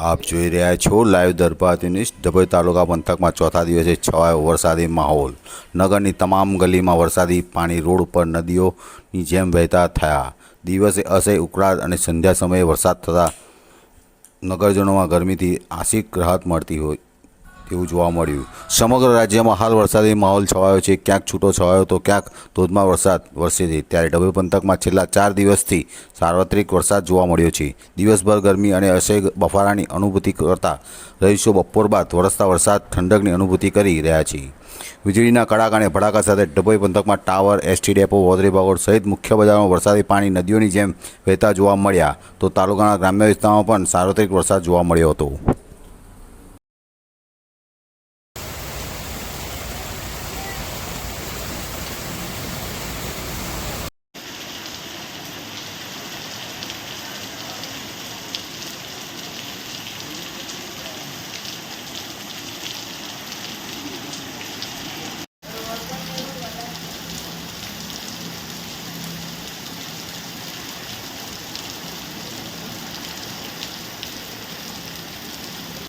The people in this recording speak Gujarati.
આપ જોઈ રહ્યા છો લાઈવ દરબાર ન્યૂઝ ડભોઈ તાલુકા પંથકમાં ચોથા દિવસે છવાયો વરસાદી માહોલ. નગરની તમામ ગલીમાં વરસાદી પાણી રોડ ઉપર નદીઓની જેમ વહેતા થયા. દિવસે અસહ્ય ઉકળાટ અને સંધ્યા સમયે વરસાદ થતાં નગરજનોમાં ગરમીથી આંશિક રાહત મળતી હોય તેવું જોવા મળ્યું. સમગ્ર રાજ્યમાં હાલ વરસાદી માહોલ છવાયો છે. ક્યાંક છૂટો છવાયો તો ક્યાંક ધોધમાર વરસાદ વરસે છે ત્યારે ડભોઈ પંથકમાં છેલ્લા ચાર દિવસથી સાર્વત્રિક વરસાદ જોવા મળ્યો છે. દિવસભર ગરમી અને અસહ્ય બફારાની અનુભૂતિ કરતા રહીશો બપોર બાદ વરસતા વરસાદ ઠંડકની અનુભૂતિ કરી રહ્યા છે. વીજળીના કડાકા અને ભડાકા સાથે ડભોઈ પંથકમાં tower, ST depot, Vodri Bagod સહિત મુખ્ય બજારોમાં વરસાદી પાણી નદીઓની જેમ વહેતા જોવા મળ્યા. તો તાલુકાના ગ્રામ્ય વિસ્તારોમાં પણ સાર્વત્રિક વરસાદ જોવા મળ્યો હતો.